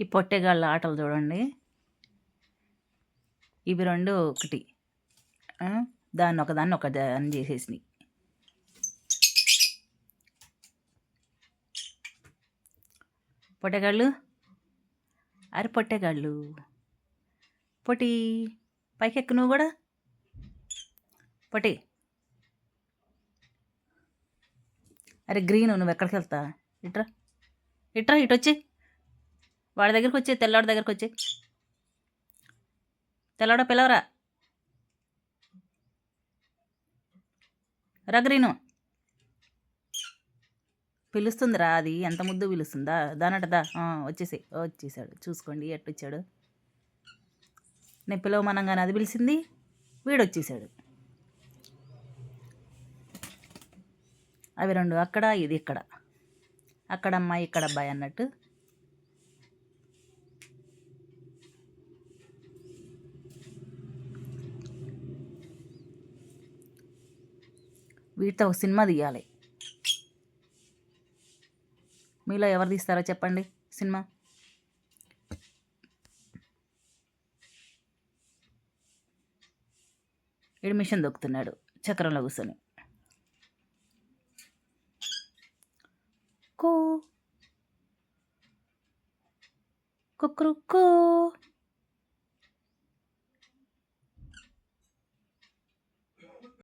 ఈ పొట్టెగాళ్ళ ఆటలు చూడండి. ఇవి రెండు ఒకటి. దాన్ని ఒకదాన్ని ఒక దాన్ని చేసేసినాయి. పొట్టెగాళ్ళు? అరే పొట్టెగాళ్ళు. పొట్టి పైకెక్కు నువ్వు కూడా. పొట్టి. అరే గ్రీన్ నువ్వు ఎక్కడికి వెళ్తా? ఇట్రా. ఇట్రా ఇటు వచ్చి వాడి దగ్గరికి వచ్చే తెల్లవాడి దగ్గరికి వచ్చే. తెల్లవాడ పిలవరా? రగ్రీను పిలుస్తుందిరా అది ఎంత ముద్దు పిలుస్తుందా? దానటదా వచ్చేసి వచ్చేసాడు. చూసుకోండి ఎట్టు వచ్చాడు నేను పిలవమనంగానే అది పిలిచింది వీడు వచ్చేసాడు అవి రెండు అక్కడ ఇది ఇక్కడ. అక్కడ అమ్మాయి ఇక్కడ అబ్బాయి అన్నట్టు. వీటితో ఒక సినిమా తీయాలి. మీలో ఎవరు తీస్తారో చెప్పండి సినిమా. ఈడు మిషన్ దొక్కుతున్నాడు. చక్రంలో కూర్చొని. కో. కుక్రుక్కో